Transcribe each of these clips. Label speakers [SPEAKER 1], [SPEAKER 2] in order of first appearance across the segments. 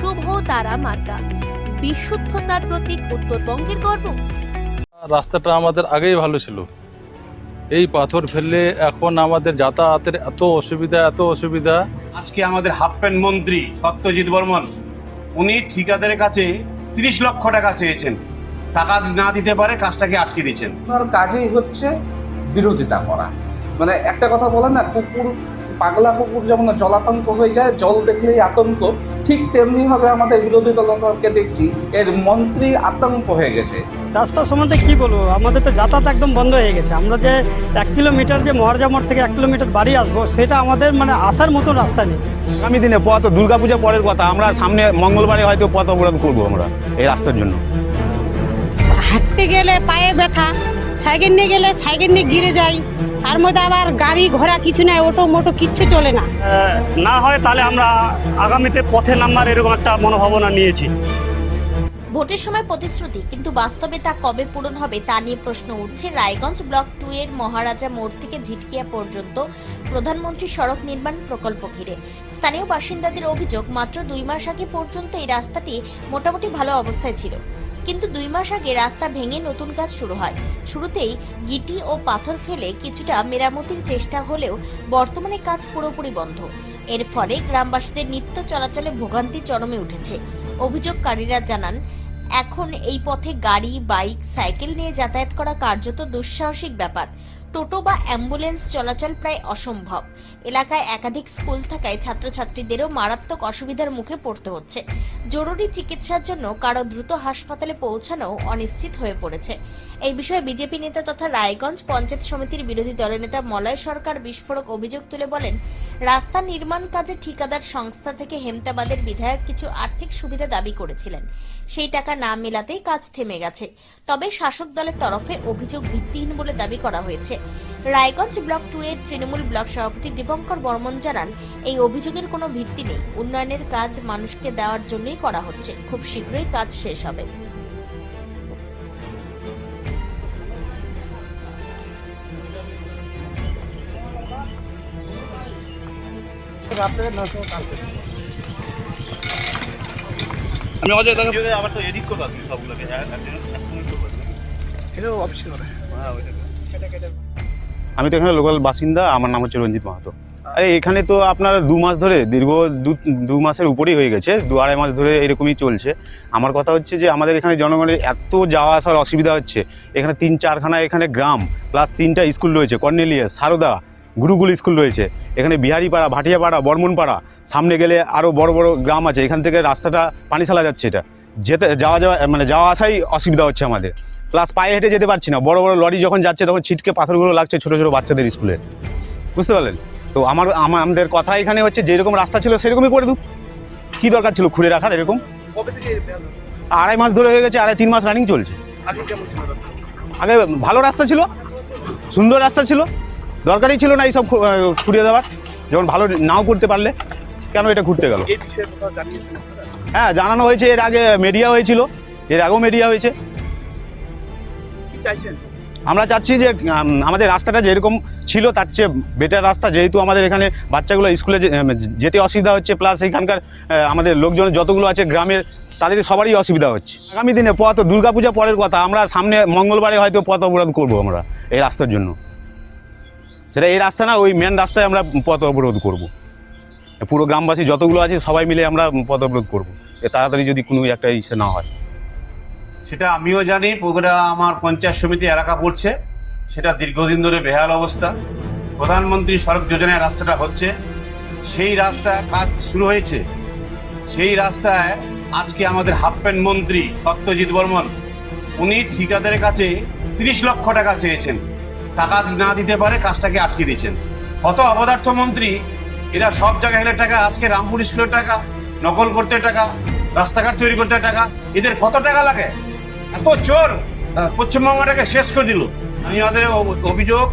[SPEAKER 1] শুভ তারা মার্কা বিশুদ্ধতার প্রতীক উত্তরবঙ্গের গর্ব।
[SPEAKER 2] রাস্তাটা আমাদের আগেই ভালো ছিল। এই পাথর ফেললে এখন আমাদের যাতায়াতের এত অসুবিধা এত অসুবিধা।
[SPEAKER 3] আজকে আমাদের হাফ প্যান্ট মন্ত্রী সত্যজিৎ বর্মন উনি ঠিকাদারের কাছে তিরিশ লক্ষ টাকা চেয়েছেন। টাকা না দিতে পারে কাজটাকে আটকে দিয়েছেন।
[SPEAKER 4] কাজেই হচ্ছে বিরোধিতা করা। মানে একটা কথা বলে না কুকুর পাগলা কুকুর যেমন জলাতঙ্ক হয়ে যায় জল দেখলেই আতঙ্ক ঠিক তেমনি ভাবে আমাদের বিরোধী দলকে দেখছি এর মন্ত্রী আতঙ্ক হয়ে গেছে।
[SPEAKER 5] রাস্তা সম্বন্ধে কি বলব? আমাদের তো যাতায়াত একদম বন্ধ হয়ে গেছে। আমরা যে এক কিলোমিটার যে মহারাজামর থেকে এক কিলোমিটার বাড়ি আসব সেটা আমাদের মানে আসার মতো রাস্তা নেই।
[SPEAKER 6] আগামী দিনে পথ দুর্গাপূজা পরের কথা আমরা সামনে মঙ্গলবারে হয়তো পথ অবরোধ করব আমরা এই রাস্তার জন্য।
[SPEAKER 7] হাঁটতে গেলে পায়ে ব্যথা। সাইকেল নিয়ে গেলে সাইকেল নিয়ে গিরে যাই। তার মধ্যে আবার গাড়ি ঘোড়া কিছু নাই অটো মোটো কিচ্ছু চলে না।
[SPEAKER 5] না হয় তাহলে আমরা আগামীতে পথে নাম্বার এরকম একটা মনোভাবনা নিয়েছি।
[SPEAKER 8] ভোটের সময় প্রতিশ্রুতি কিন্তু বাস্তবে তা কবে পূরণ হবে তা নিয়ে প্রশ্ন উঠছে রায়গঞ্জ ব্লক টু এর মহারাজা মোড় থেকে ঝিটকিয়া পর্যন্ত প্রধানমন্ত্রী সড়ক নির্মাণ প্রকল্প ঘিরে। স্থানীয় বাসিন্দাদের অভিযোগ মাত্র দুই মাস আগে পর্যন্ত এই রাস্তাটি মোটামুটি ভালো অবস্থায় ছিল। কিন্তু দুই মাস আগে রাস্তা ভেঙে নতুন কাজ শুরু হয়। শুরুতেই গিটি ও পাথর ফেলে কিছুটা মেরামতির চেষ্টা হলেও বর্তমানে কাজ পুরোপুরি বন্ধ। এর ফলে গ্রামবাসীদের নিত্য চলাচলে ভোগান্তি চরমে উঠেছে। অভিযোগকারীরা জানান, এখন এই পথে গাড়ি, বাইক, সাইকেল নিয়ে যাতায়াত করা কার্যত দুঃসাহসিক ব্যাপার। টোটো বা অ্যাম্বুলেন্স চলাচল প্রায় অসম্ভব। এলাকায় একাধিক স্কুল থাকায় ছাত্রছাত্রীদেরও মারাত্মক অসুবিধার মুখে পড়তে হচ্ছে। জরুরি চিকিৎসার জন্য কারও দ্রুত হাসপাতালে পৌঁছানো অনিশ্চিত হয়ে পড়েছে। এই বিষয়ে বিজেপি নেতা তথা রায়গঞ্জ পঞ্চায়েত সমিতির বিরোধী দলের নেতা মলয় সরকার বিস্ফোরক অভিযোগ তুলে বলেন, রাস্তা নির্মাণ কাজে ঠিকাদার সংস্থা থেকে হেমতাবাদের বিধায়ক কিছু আর্থিক সুবিধা দাবি করেছিলেন। সেই টাকা না মেলাতেই কাজ থেমে গেছে। তবে শাসক দলের তরফে অভিযোগ ভিত্তিহীন বলে দাবি করা হয়েছে। রায়গঞ্জ ব্লক টু এর তৃণমূল ব্লক সভাপতি দীপঙ্কর বর্মন জানান, এই অভিযোগের কোনো ভিত্তি নেই। উন্নয়নের কাজ মানুষকে দেওয়ার জন্যই করা হচ্ছে। খুব শীঘ্রই কাজ শেষ হবে।
[SPEAKER 6] আমি অজয় দাদা
[SPEAKER 2] আবার তো এডিট করব সবগুলোকে
[SPEAKER 6] আমি তো এখানে লোকাল বাসিন্দা আমার নাম হচ্ছে রঞ্জিত মাহাতো। আরে এখানে তো আপনার দু মাস ধরে দীর্ঘ দু দু মাসের উপরেই হয়ে গেছে দু আড়াই মাস ধরে এরকমই চলছে। আমার কথা হচ্ছে যে আমাদের এখানে জনগণের এত যাওয়া আসার অসুবিধা হচ্ছে। এখানে তিন চারখানা এখানে গ্রাম প্লাস তিনটা স্কুল রয়েছে কর্নেলিয়াস সারদা গুরুকুল স্কুল রয়েছে। এখানে বিহারিপাড়া ভাটিয়াপাড়া বর্মনপাড়া সামনে গেলে আরও বড় বড় গ্রাম আছে। এখান থেকে রাস্তাটা পানিশালা যাচ্ছে এটা। যেতে যাওয়া যাওয়া মানে যাওয়া আসাই অসুবিধা হচ্ছে আমাদের। প্লাস পায়ে হেঁটে যেতে পারছি না। বড় বড় লরি যখন যাচ্ছে তখন ছিটকে পাথরগুলো লাগছে ছোটো ছোটো বাচ্চাদের স্কুলে। বুঝতে পারলেন? তো আমার আমার- আমাদের কথা এখানে হচ্ছে যেরকম রাস্তা ছিল সেরকমই করে দু। কি দরকার ছিল খুঁড়ে রাখার এরকম? আড়াই মাস ধরে হয়ে গেছে আড়াই তিন মাস রানিং চলছে। আগে ভালো রাস্তা ছিল সুন্দর রাস্তা ছিল দরকারই ছিল না এইসব খুঁড়িয়ে দেওয়ার। যখন ভালো নাও করতে পারলে কেন এটা ঘুরতে গেল? হ্যাঁ জানানো হয়েছে এর আগে মিডিয়া হয়েছিল। এর আগেও মিডিয়া হয়েছে। আমরা চাচ্ছি যে আমাদের রাস্তাটা যেরকম ছিল তার চেয়ে বেটার রাস্তা। যেহেতু আমাদের এখানে বাচ্চাগুলো স্কুলে যেতে অসুবিধা হচ্ছে প্লাস এখানকার আমাদের লোকজন যতগুলো আছে গ্রামের তাদের সবারই অসুবিধা হচ্ছে। আগামী দিনে পথ দুর্গাপূজা পরের কথা। আমরা সামনে মঙ্গলবারে হয়তো পথ অবরোধ করব আমরা এই রাস্তার জন্য। সেটা এই রাস্তা না, ওই মেন রাস্তায় আমরা পথ অবরোধ করব। পুরো গ্রামবাসী যতগুলো আছে, সবাই মিলে আমরা পথ অবরোধ করব তাড়াতাড়ি যদি কোনো একটা ইসে না হয়।
[SPEAKER 3] সেটা আমিও জানি পুকুরা আমার পঞ্চায়েত সমিতি এলাকা পড়ছে সেটা দীর্ঘদিন ধরে বেহাল অবস্থা। প্রধানমন্ত্রী সড়ক যোজনায় রাস্তাটা হচ্ছে। সেই রাস্তায় কাজ শুরু হয়েছে। সেই রাস্তায় আজকে আমাদের হাফ প্যান্ট মন্ত্রী সত্যজিৎ বর্মন, উনি ঠিকাদারের কাছে তিরিশ লক্ষ টাকা চেয়েছেন। টাকা না দিতে পারে কাজটাকে আটকে দিয়েছেন। কত অপদার্থ মন্ত্রী, এরা সব জায়গায় হেলে টাকা, আজকে রামপুর স্কুলের টাকা, নকল করতে টাকা, রাস্তাঘাট তৈরি করতে টাকা, এদের কত টাকা লাগে? এত চোর! পশ্চিমবঙ্গটাকে শেষ করে দিল। আমি অ- অভিযোগ,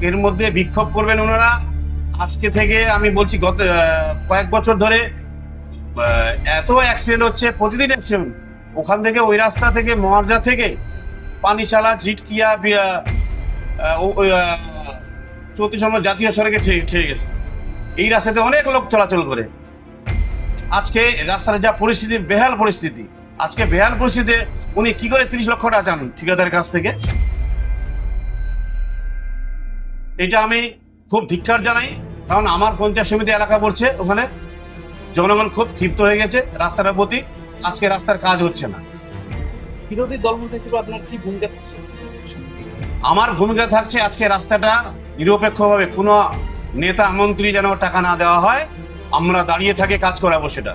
[SPEAKER 3] এর মধ্যে বিক্ষোভ করবেন ওনারা। আজকে থেকে আমি বলছি, গত কয়েক বছর ধরে এত অ্যাক্সিডেন্ট হচ্ছে, প্রতিদিন অ্যাক্সিডেন্ট ওখান থেকে ওই রাস্তা থেকে, মহার্জা থেকে পানিশালা ঝিটকিয়া চৌত্রিশ নম্বর জাতীয় সড়কে ঠেকে গেছে। এই রাস্তাতে অনেক লোক চলাচল করে। আজকে রাস্তার যা পরিস্থিতি, বেহাল পরিস্থিতি। আজকে বেহাল পরিস্থিতিতে উনি কি করে তিরিশ লক্ষ টাকা চান ঠিকাদারের কাছ থেকে? এটা আমি খুব ধিক্কার জানাই, কারণ আমার পঞ্চায়েত সমিতি এলাকা পড়ছে ওখানে। জনগণ খুব ক্ষিপ্ত হয়ে গেছে রাস্তাটার প্রতি। আজকে রাস্তার কাজ হচ্ছে না।
[SPEAKER 4] বিরোধী হিসেবে আপনার কি ভূমিকা থাকছে?
[SPEAKER 3] আমার ভূমিকা থাকছে আজকে রাস্তাটা নিরপেক্ষভাবে কোনো নেতা, মন্ত্রী যেন টাকা না দেওয়া হয়, আমরা দাঁড়িয়ে থাকে, কাজ করাবো সেটা।